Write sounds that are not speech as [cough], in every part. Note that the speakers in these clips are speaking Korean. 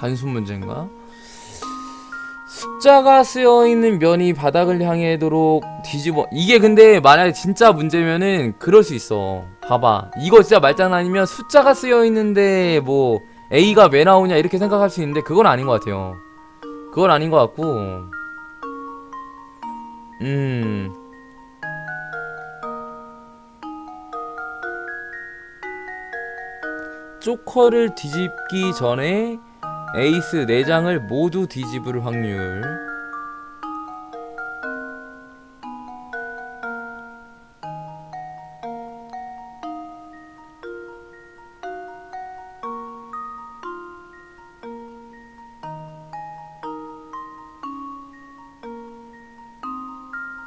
단순 문제인가? 숫자가 쓰여 있는 면이 바닥을 향해도록 뒤집어 이게 근데 만약에 진짜 문제면은 그럴 수 있어. 봐봐. 이거 진짜 말장난이면 숫자가 쓰여 있는데 뭐 A가 왜 나오냐 이렇게 생각할 수 있는데 그건 아닌 것 같아요. 그건 아닌 것 같고. 음. 조커를 뒤집기 전에 에이스 4장을 모두 뒤집을 확률.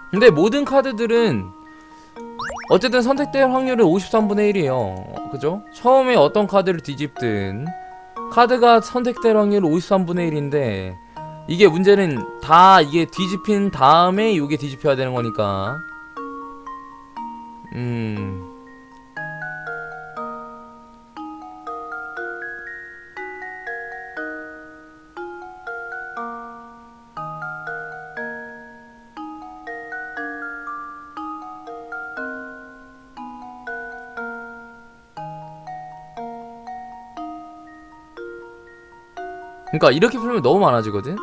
근데 모든 카드들은 어쨌든 선택될 확률은 53분의 1이에요. 그죠? 처음에 어떤 카드를 뒤집든 카드가 선택될 확률은 53분의 1인데 이게 문제는 다 이게 뒤집힌 다음에 이게 뒤집혀야 되는 거니까. 음 그러니까 이렇게 풀면 너무 많아지거든.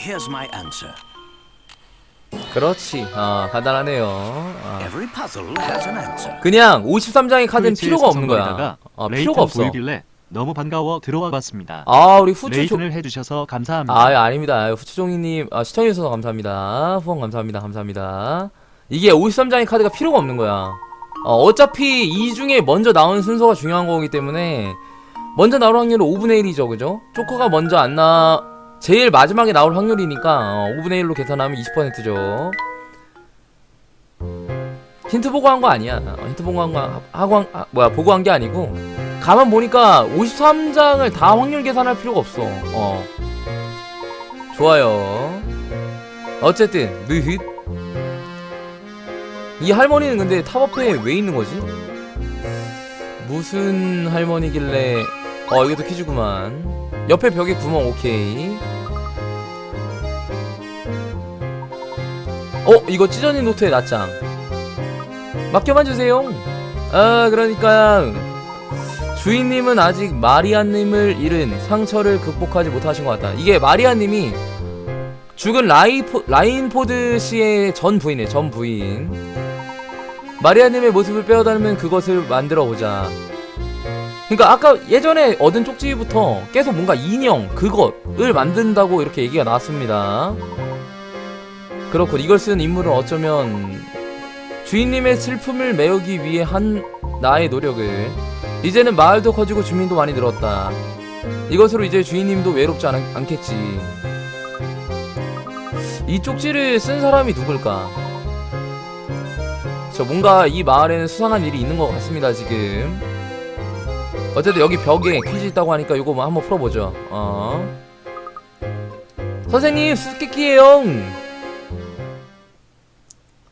Here's my answer. 그렇지. 아 간단하네요. 아. Every puzzle has an answer. 그냥 53장의 카드는 필요가 없는 거야. 어, 레이튼 필요가 없어. 보이길래 너무 반가워 들어와 봤습니다. 아 우리 후추 조... 레이튼을 해주셔서 감사합니다. 아 예, 아닙니다. 후추종이님 아, 시청해주셔서 감사합니다. 후원 감사합니다. 감사합니다. 이게 53장의 카드가 필요가 없는 거야. 어, 어차피 이 중에 먼저 나온 순서가 중요한 거기 때문에 먼저 나올 확률은 5분의 1이죠, 그죠? 조커가 먼저 안 나, 제일 마지막에 나올 확률이니까 어, 5분의 1로 계산하면 20%죠. 힌트 보고 한 거 아니야. 어, 힌트 보고 한 거, 하고 한, 아, 뭐야, 보고 한 게 아니고 가만 보니까 53장을 다 확률 계산할 필요가 없어. 어. 좋아요. 어쨌든 느긋. 이 할머니는 근데 탑 앞에 왜 있는 거지? 무슨 할머니길래? 어 이것도 퀴즈구만. 옆에 벽에 구멍 오케이. 어 이거 찢어진 노트의 낱장. 맡겨만 주세요. 아 그러니까 주인님은 아직 마리아님을 잃은 상처를 극복하지 못하신 것 같다. 이게 마리아님이 죽은 라이포, 라인포드 씨의 전 부인이에요. 전 부인. 마리아님의 모습을 빼어닮은 그것을 만들어 보자. 그러니까 아까 예전에 얻은 쪽지부터 계속 뭔가 인형 그것을 만든다고 이렇게 얘기가 나왔습니다. 그렇고 이걸 쓴 인물은 어쩌면 주인님의 슬픔을 메우기 위해 한 나의 노력을 이제는 마을도 커지고 주민도 많이 늘었다. 이것으로 이제 주인님도 외롭지 않, 않겠지. 이 쪽지를 쓴 사람이 누굴까? 저 뭔가 이 마을에는 수상한 일이 있는 것 같습니다 지금. 어쨌든 여기 벽에 퀴즈 있다고 하니까 이거 뭐 한번 풀어보죠. 어. 선생님 수수께끼예요.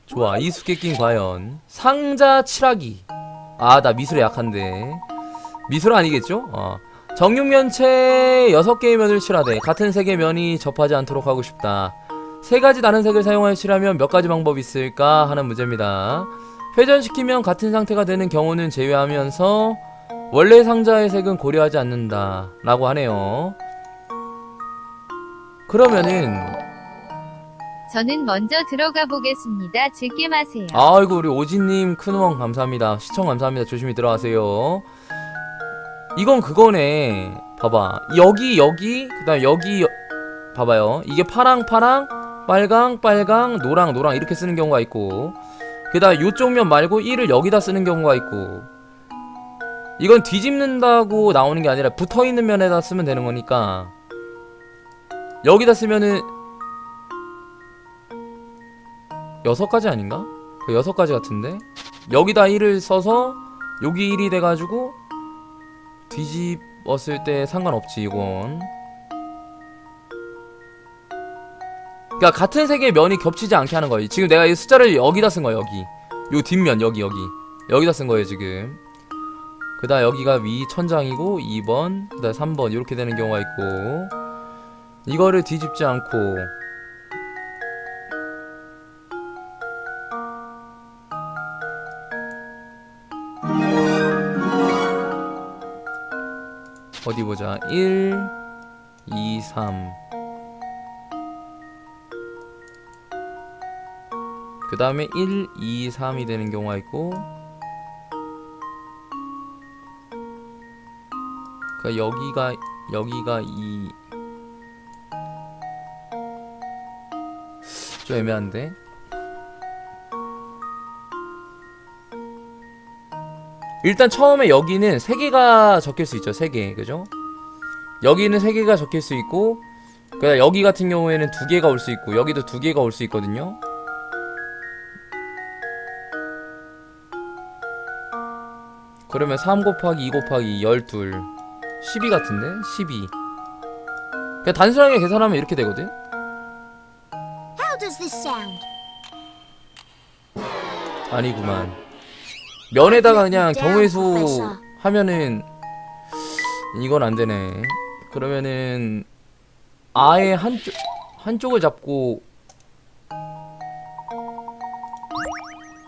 좋아 이 수수께끼는 과연 상자 칠하기. 아 나 미술에 약한데. 미술 아니겠죠? 어. 정육면체 6개의 면을 칠하되 같은 색의 면이 접하지 않도록 하고 싶다. 세 가지 다른 색을 사용하여 칠하면 몇 가지 방법이 있을까 하는 문제입니다. 회전시키면 같은 상태가 되는 경우는 제외하면서 원래 상자의 색은 고려하지 않는다 라고 하네요. 그러면은 저는 먼저 들어가 보겠습니다. 즐게 마세요. 아이고 우리 오지님 큰 후원 감사합니다. 시청 감사합니다. 조심히 들어가세요. 이건 그거네. 봐봐. 여기 여기 그 다음 여기 여- 봐봐요. 이게 파랑 파랑 빨강 빨강 노랑 노랑 이렇게 쓰는 경우가 있고 그 다음 요쪽 면 말고 1을 여기다 쓰는 경우가 있고 이건 뒤집는다고 나오는 게 아니라 붙어 있는 면에다 쓰면 되는 거니까. 여기다 쓰면은 여섯 가지 아닌가? 그 여섯 가지 같은데? 여기다 1을 써서 여기 1이 돼가지고 뒤집었을 때 상관없지 이건. 그러니까 같은 색의 면이 겹치지 않게 하는 거예요. 지금 내가 이 숫자를 여기다 쓴 거야 여기. 요 뒷면 여기 여기. 여기다 쓴 거예요 지금 그 다음 여기가 위 천장이고 2번 그 다음 3번 이렇게 되는 경우가 있고 이거를 뒤집지 않고 어디 보자. 1 2 3그 다음에 1, 2, 3이 되는 경우가 있고 그 여기가 여기가 2좀 애매한데? 일단 처음에 여기는 3개가 적힐 수 있죠 3개. 그죠? 여기는 3개가 적힐 수 있고 그 여기 같은 경우에는 2개가 올 수 있고 여기도 2개가 올 수 있거든요. 그러면 3 곱하기 2 곱하기 12 12 같은데? 12 그냥 단순하게 계산하면 이렇게 되거든? How does this sound? 아니구만 면에다가 그냥 경우의 수 하면은 이건 안 되네 그러면은 아예 한쪽 한쪽을 잡고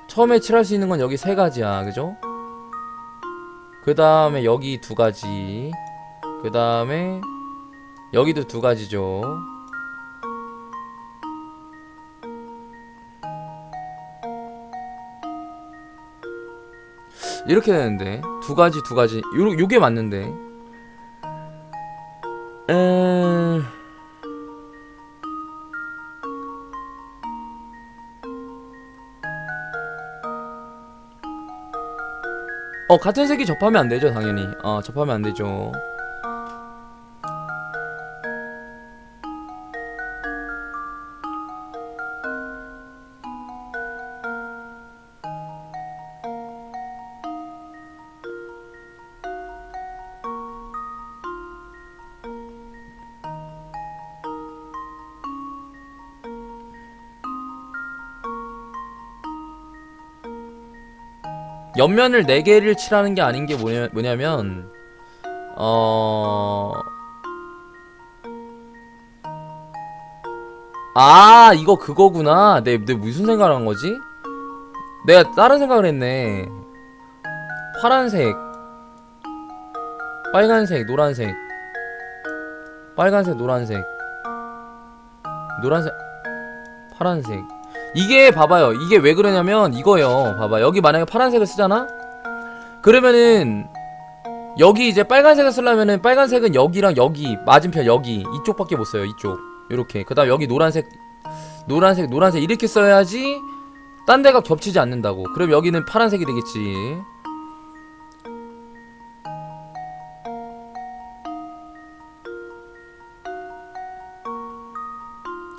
처음에 칠할 수 있는 건 여기 세 가지야 그죠? 그 다음에 여기 두 가지. 그 다음에 여기도 두 가지죠. 이렇게 되는데 두 가지 두 가지. 요 요게 맞는데. 음... 어 같은 색이 접하면 안 되죠 당연히. 어 접하면 안 되죠 옆면을 4개를 칠하는 게 아닌 게 뭐냐, 뭐냐면 어... 아 이거 그거구나. 내, 내 무슨 생각을 한 거지? 내가 다른 생각을 했네. 파란색. 빨간색 노란색. 빨간색 노란색. 노란색 파란색 이게 봐봐요. 이게 왜 그러냐면 이거요. 봐봐. 여기 만약에 파란색을 쓰잖아? 그러면은 여기 이제 빨간색을 쓰려면은 빨간색은 여기랑 여기 맞은편 여기 이쪽밖에 못 써요. 이쪽. 요렇게. 그 다음 여기 노란색 노란색 노란색 이렇게 써야지 딴 데가 겹치지 않는다고. 그럼 여기는 파란색이 되겠지.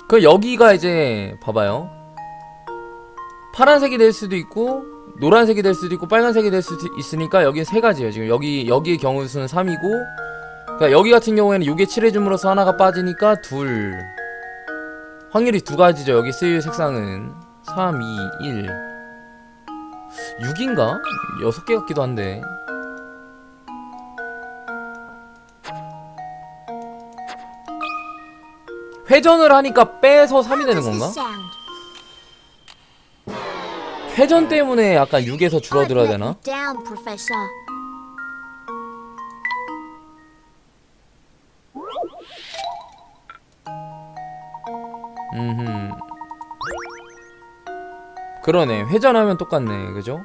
그 여기가 이제 봐봐요. 파란색이 될 수도 있고 노란색이 될 수도 있고 빨간색이 될 수도 있으니까 여기 세 가지예요. 지금 여기 여기의 경우 수는 3이고 그러니까 여기 같은 경우에는 요게 칠해줌으로써 하나가 빠지니까 둘 확률이 두 가지죠. 여기 쓰일 색상은 3, 2, 1 6인가? 6개 같기도 한데 회전을 하니까 빼서 3이 How 되는 건가? 회전 때문에 약간 6에서 줄어들어야 되나? 음. 그러네. 회전하면 똑같네. 그죠?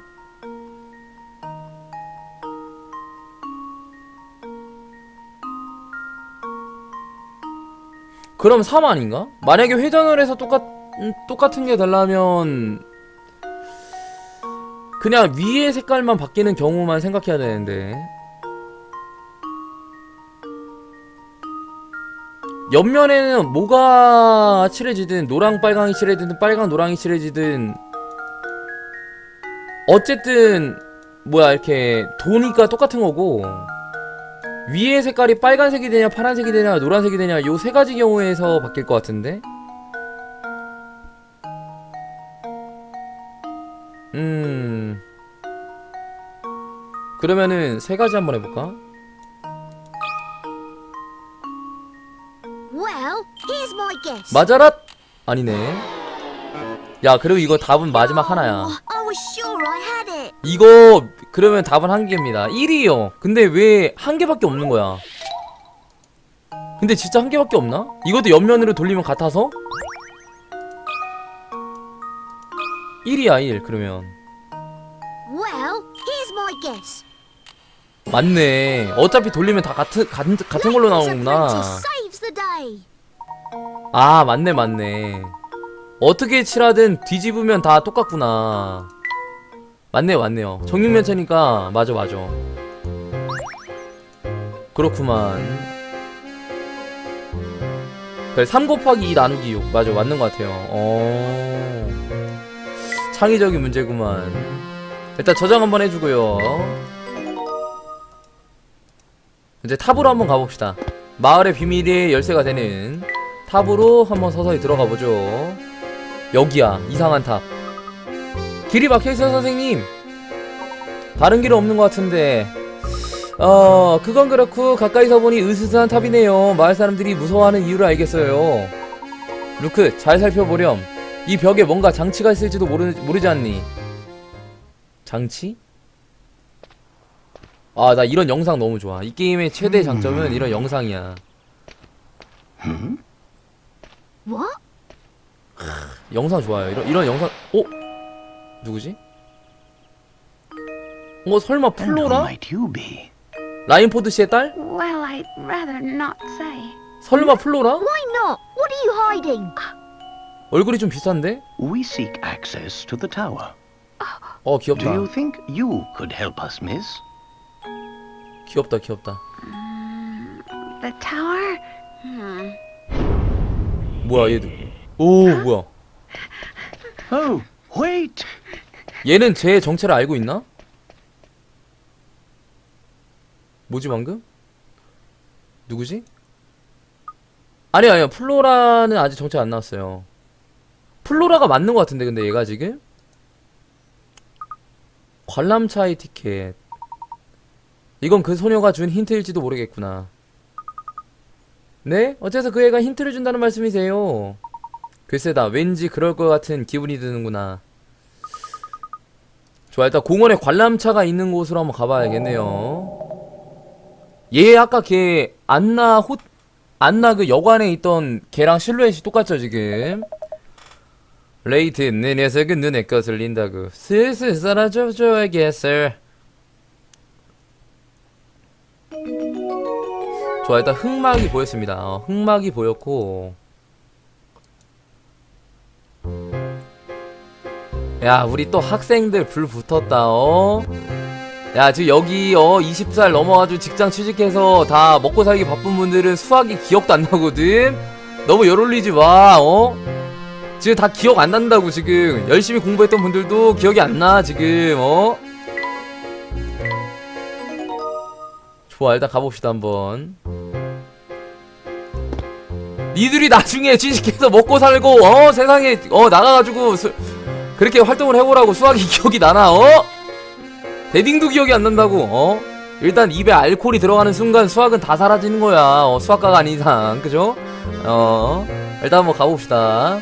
그럼 3 아닌가? 만약에 회전을 해서 똑같 음, 똑같은 게 되려면 그냥 위의 색깔만 바뀌는 경우만 생각해야 되는데. 옆면에는 뭐가 칠해지든 노랑 빨강이 칠해지든 빨강 노랑이 칠해지든 어쨌든 뭐야 이렇게 도니까 똑같은 거고. 위에 색깔이 빨간색이 되냐 파란색이 되냐 노란색이 되냐 요 세 가지 경우에서 바뀔 것 같은데 그러면은 세 가지 한번 해볼까? Well, here's my guess. 맞아라 아니네 야 그리고 이거 답은 마지막 하나야 Oh, I was sure I had it. 이거 그러면 답은 한 개입니다 1위요 근데 왜 한 개밖에 없는 거야 근데 진짜 한 개밖에 없나? 이것도 옆면으로 돌리면 같아서? 1이야 1 그러면 Well, here's my guess. 맞네. 어차피 돌리면 다 같은 같은, 같은 걸로 나오는구나. 아 맞네 맞네. 어떻게 칠하든 뒤집으면 다 똑같구나. 맞네요 맞네요. 정육면체니까 맞아 맞아. 그렇구만. 그래 3 곱하기 2 나누기 6 맞아 맞는 것 같아요. 어. 창의적인 문제구만. 일단 저장 한번 해주고요 이제 탑으로 한번 가봅시다 마을의 비밀의 열쇠가 되는 탑으로 한번 서서히 들어가 보죠. 여기야 이상한 탑. 길이 막혀 있어 선생님. 다른 길은 없는 것 같은데. 어 그건 그렇고 가까이서 보니 으스스한 탑이네요. 마을 사람들이 무서워하는 이유를 알겠어요. 루크 잘 살펴보렴. 이 벽에 뭔가 장치가 있을지도 모르, 모르지 않니? 장치? 아 나 이런 영상 너무 좋아. 이 게임의 최대 장점은 이런 영상이야. What? 영상 좋아요. 이런 이런 영상. 어? 누구지? 어 설마 And who 플로라? might you be? 라인포드 씨의 딸? Well, I'd rather not say. 설마 플로라? Why not? What are you hiding? 얼굴이 좀 비싼데? We seek access to the tower. 어 Do 귀엽다. you think you could help us, miss? 귀엽다 귀엽다. The tower? Hmm. 뭐야 얘도. 오 뭐야? Oh, wait! 얘는 제 정체를 알고 있나? 뭐지 방금? 누구지? 아니 아니요 플로라는 아직 정체 안 나왔어요. 플로라가 맞는 것 같은데 근데 얘가 지금 관람차의 티켓. 이건 그 소녀가 준 힌트일지도 모르겠구나. 네? 어째서 그 애가 힌트를 준다는 말씀이세요? 글쎄다 왠지 그럴 것 같은 기분이 드는구나. 좋아 일단 공원에 관람차가 있는 곳으로 한번 가봐야겠네요. 얘 아까 걔 안나 호 안나 그 여관에 있던 걔랑 실루엣이 똑같죠 지금. 레이트 내 녀석은 눈에 거슬린다고 슬슬 사라져줘야겠어. 좋아 일단 흑막이 보였습니다. 어, 흑막이 보였고. 야 우리 또 학생들 불 붙었다 어? 야 지금 여기 어 20살 넘어가지고 직장 취직해서 다 먹고 살기 바쁜 분들은 수학이 기억도 안 나거든 너무 열 올리지 마 어? 지금 다 기억 안 난다고 지금 열심히 공부했던 분들도 기억이 안 나 지금 어? 좋아 일단 가봅시다 한번 니들이 나중에 취직해서 먹고 살고 어 세상에 어 나가가지고 수, 그렇게 활동을 해보라고 수학이 [laughs] 기억이 나나 어? 대딩도 기억이 안 난다고 어? 일단 입에 알코올이 들어가는 순간 수학은 다 사라지는 거야 어, 수학과가 아닌 이상 그죠? 어 일단 한번 가봅시다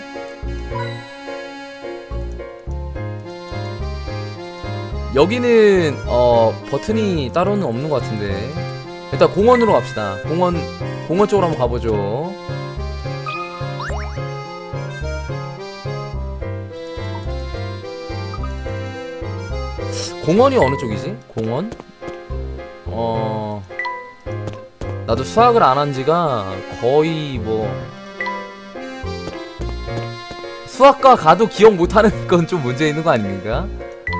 여기는 어 버튼이 따로는 없는 것 같은데 일단 공원으로 갑시다 공원 공원 쪽으로 한번 가보죠 공원이 어느 쪽이지? 공원? 어... 나도 수학을 안 한 지가 거의 뭐 수학과 가도 기억 못하는 [laughs] 건 좀 문제 있는 거 아닙니까?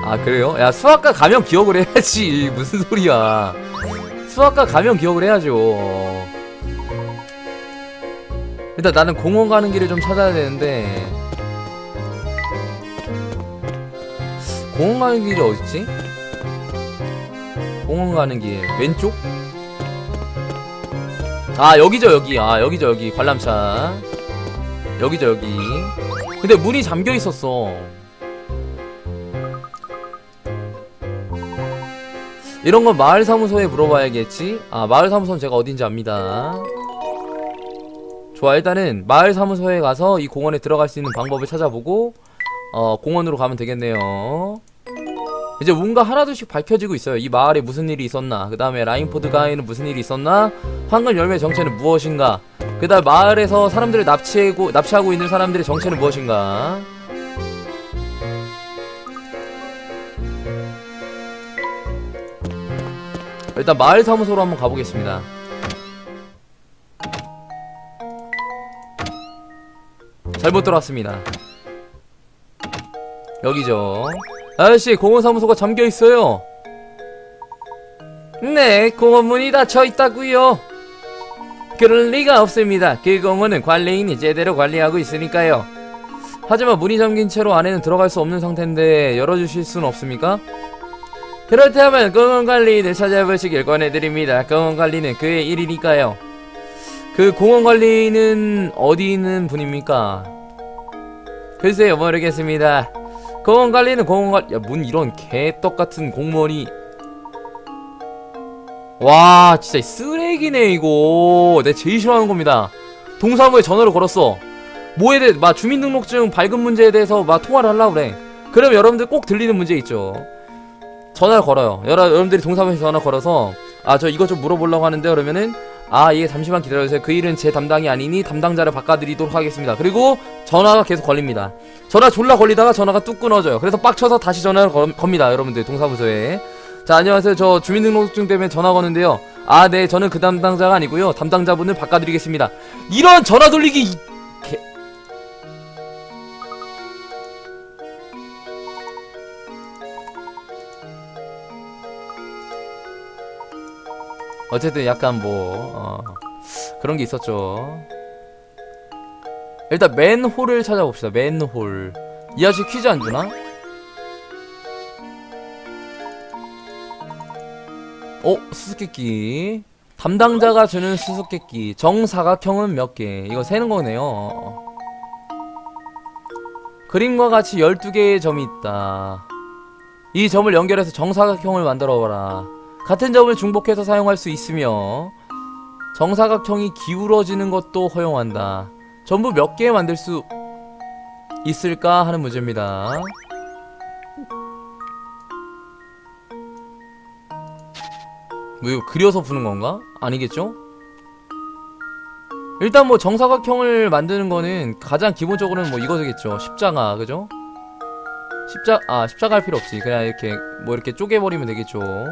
아 그래요? 야 수학과 가면 기억을 해야지 [laughs] 무슨 소리야 수학과 가면 기억을 해야죠 일단 나는 공원 가는 길을 좀 찾아야 되는데 공원 가는 길이 어딨지? 공원 가는 길 왼쪽? 아 여기죠 여기. 아 여기죠 여기. 관람차. 여기죠 여기. 근데 문이 잠겨 있었어. 이런 건 마을 사무소에 물어봐야겠지? 아 마을 사무소는 제가 어딘지 압니다. 좋아 일단은 마을 사무소에 가서 이 공원에 들어갈 수 있는 방법을 찾아보고 어 공원으로 가면 되겠네요. 이제 뭔가 하나둘씩 밝혀지고 있어요. 이 마을에 무슨 일이 있었나? 그 다음에 라인포드 가에는 무슨 일이 있었나? 황금 열매 정체는 무엇인가? 그 다음 마을에서 사람들을 납치하고, 납치하고 있는 사람들의 정체는 무엇인가? 일단 마을 사무소로 한번 가보겠습니다. 잘못 들어왔습니다 여기죠 아저씨 공원사무소가 잠겨 있어요 네 공원 문이 닫혀 있다고요 그럴 리가 없습니다. 그 공원은 관리인이 제대로 관리하고 있으니까요. 하지만 문이 잠긴 채로 안에는 들어갈 수 없는 상태인데 열어주실 수는 없습니까? 그렇다면 공원 관리인을 찾아보시길 권해드립니다. 공원 관리는 그의 일이니까요. 그 공원 관리인은 어디 있는 분입니까? 글쎄요 모르겠습니다. 공원 관리는 공원 관... 야문 이런 개떡 같은 공무원이. 와 진짜 쓰레기네 이거. 내가 제일 싫어하는 겁니다. 동사무에 전화를 걸었어. 뭐에 대해 막 주민등록증 발급 문제에 대해서 막 통화를 하려고 그래. 그럼 여러분들 꼭 들리는 문제 있죠. 전화를 걸어요. 여러, 여러분들이 동사무에 전화 걸어서 아 저 이것 좀 물어보려고 하는데 그러면은 아 예 잠시만 기다려주세요. 그 일은 제 담당이 아니니 담당자를 바꿔드리도록 하겠습니다. 그리고 전화가 계속 걸립니다. 전화 졸라 걸리다가 전화가 뚝 끊어져요. 그래서 빡쳐서 다시 전화를 걸, 겁니다 여러분들 동사무소에. 자 안녕하세요. 저 주민등록증 때문에 전화 거는데요. 아 네 저는 그 담당자가 아니고요. 담당자분을 바꿔드리겠습니다. 이런 전화 돌리기 어쨌든 약간 뭐 어, 그런 게 있었죠. 일단 맨홀을 찾아봅시다. 맨홀. 이 아저씨 퀴즈 안 주나? 어 수수께끼. 담당자가 주는 수수께끼. 정사각형은 몇 개? 이거 세는 거네요. 그림과 같이 12개의 점이 있다. 이 점을 연결해서 정사각형을 만들어 봐라 같은 점을 중복해서 사용할 수 있으며 정사각형이 기울어지는 것도 허용한다 전부 몇 개 만들 수 있을까 하는 문제입니다 뭐 이거 그려서 푸는 건가? 아니겠죠? 일단 뭐 정사각형을 만드는 거는 가장 기본적으로는 뭐 이거겠죠 십자가 그죠? 십자 아 십자가 할 필요 없지 그냥 이렇게 뭐 이렇게 쪼개버리면 되겠죠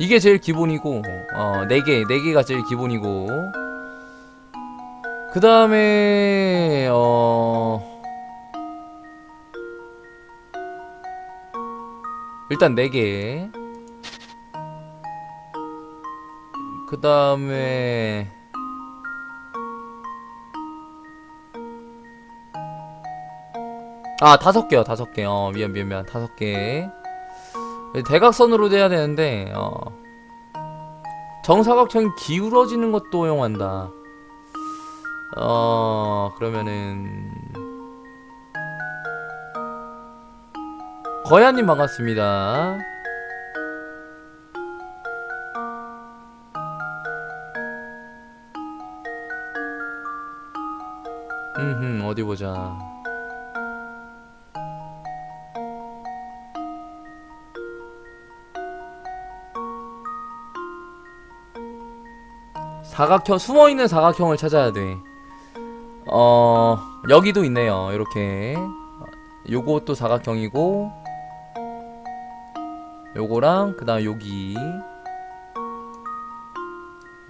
이게 제일 기본이고 어네개네 개가 제일 기본이고. 그 다음에 어 일단 네개. 그 다음에 아 다섯 개요 다섯 개 어 미안 미안 미안. 다섯 개 대각선으로 돼야 되는데 어 정사각형이 기울어지는 것도 허용한다. 어 그러면은 거야님 반갑습니다. 흠흠 어디 보자 사각형 숨어있는 사각형을 찾아야 돼. 어 여기도 있네요. 이렇게 요것도 사각형이고 요거랑 그다음 여기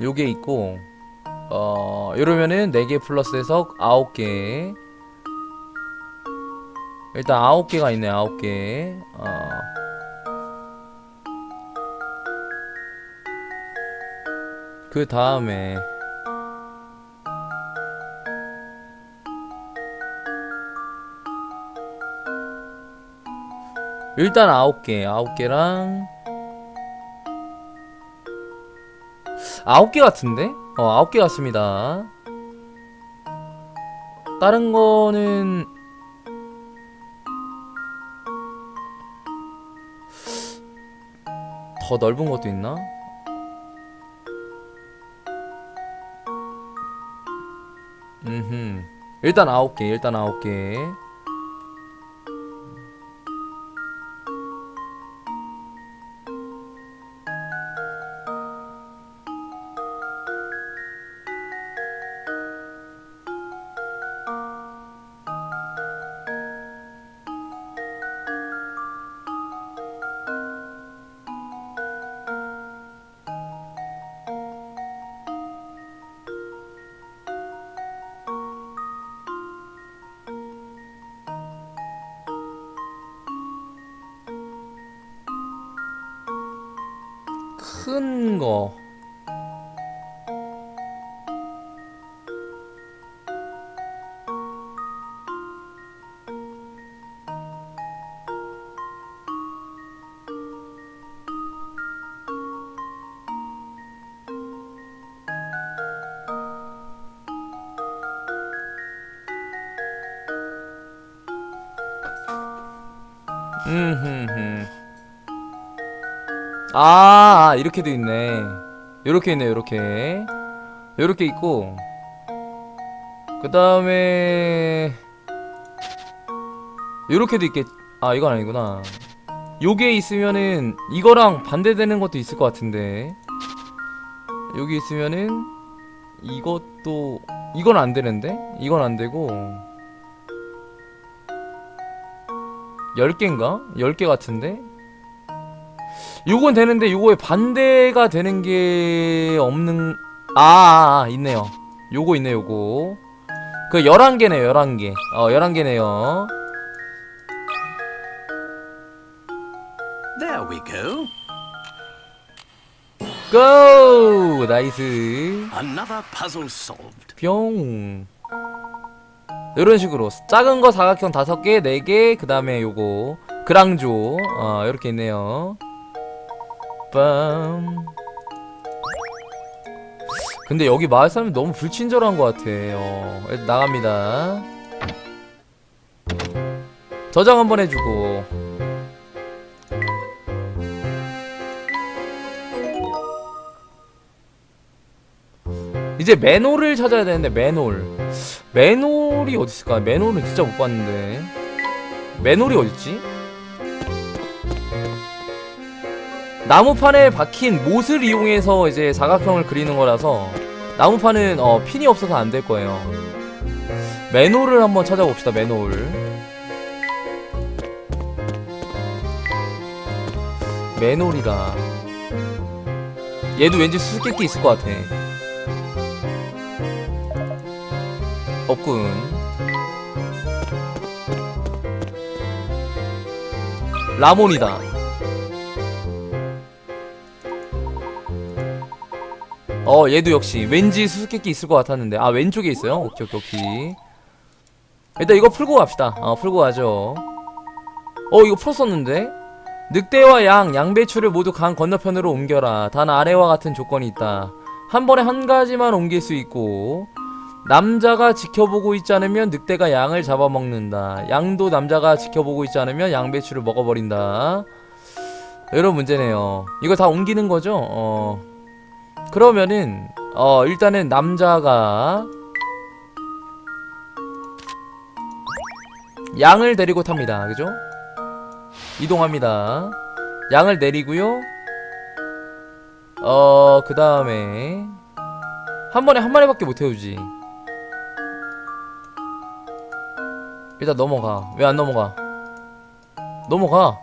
요게 있고 어 이러면은 4개 플러스해서 9개 일단 9개가 있네 9개 어 그 다음에 일단 9개 9개랑 9개 같은데? 어 9개 같습니다 다른 거는 더 넓은 것도 있나? 일단 아홉 개, 일단 아홉 개. 큰 거. 음 흠 흠. 아, 아, 이렇게도 있네. 요렇게 있네, 요렇게. 요렇게 있고. 그 다음에. 요렇게도 있겠, 아, 이건 아니구나. 요게 있으면은, 이거랑 반대되는 것도 있을 것 같은데. 여기 있으면은, 이것도, 이건 안 되는데? 이건 안 되고. 10개인가? 10개 같은데? 요건 되는데 요거에 반대가 되는 게 없는 아, 아, 아 있네요. 요거 있네 요거. 그 11개네요. 11개. 어 11개네요. There we go. 고! 나이스. Another puzzle solved. 뿅. 이런 식으로 작은 거 사각형 5개, 4개, 그 다음에 요거 그랑조 어 이렇게 있네요. 빰. 근데 여기 마을 사람이 너무 불친절한 것 같아. 어, 일단 나갑니다. 저장 한번 해주고. 이제 맨홀을 찾아야 되는데 맨홀. 맨홀이 어디 있을까? 맨홀은 진짜 못 봤는데. 맨홀이 어딨지? 나무판에 박힌 못을 이용해서 이제 사각형을 그리는 거라서 나무판은 어, 핀이 없어서 안 될 거예요. 맨홀을 한번 찾아봅시다. 맨홀. 맨홀이다. 얘도 왠지 수수께끼 있을 것 같아. 없군. 라몬이다. 어, 얘도 역시 왠지 수수께끼 있을 것 같았는데 아 왼쪽에 있어요. 오케이 오케이 오케이. 일단 이거 풀고 갑시다. 어, 풀고 가죠. 어, 이거 풀었었는데. 늑대와 양, 양배추를 모두 강 건너편으로 옮겨라. 단 아래와 같은 조건이 있다. 한 번에 한 가지만 옮길 수 있고 남자가 지켜보고 있지 않으면 늑대가 양을 잡아먹는다. 양도 남자가 지켜보고 있지 않으면 양배추를 먹어버린다. 이런 문제네요. 이거 다 옮기는 거죠? 어. 그러면은 어 일단은 남자가 양을 데리고 탑니다. 그죠? 이동합니다. 양을 내리고요. 어, 그 다음에 한 번에 한 마리밖에 못 태우지. 일단 넘어가. 왜 안 넘어가? 넘어가.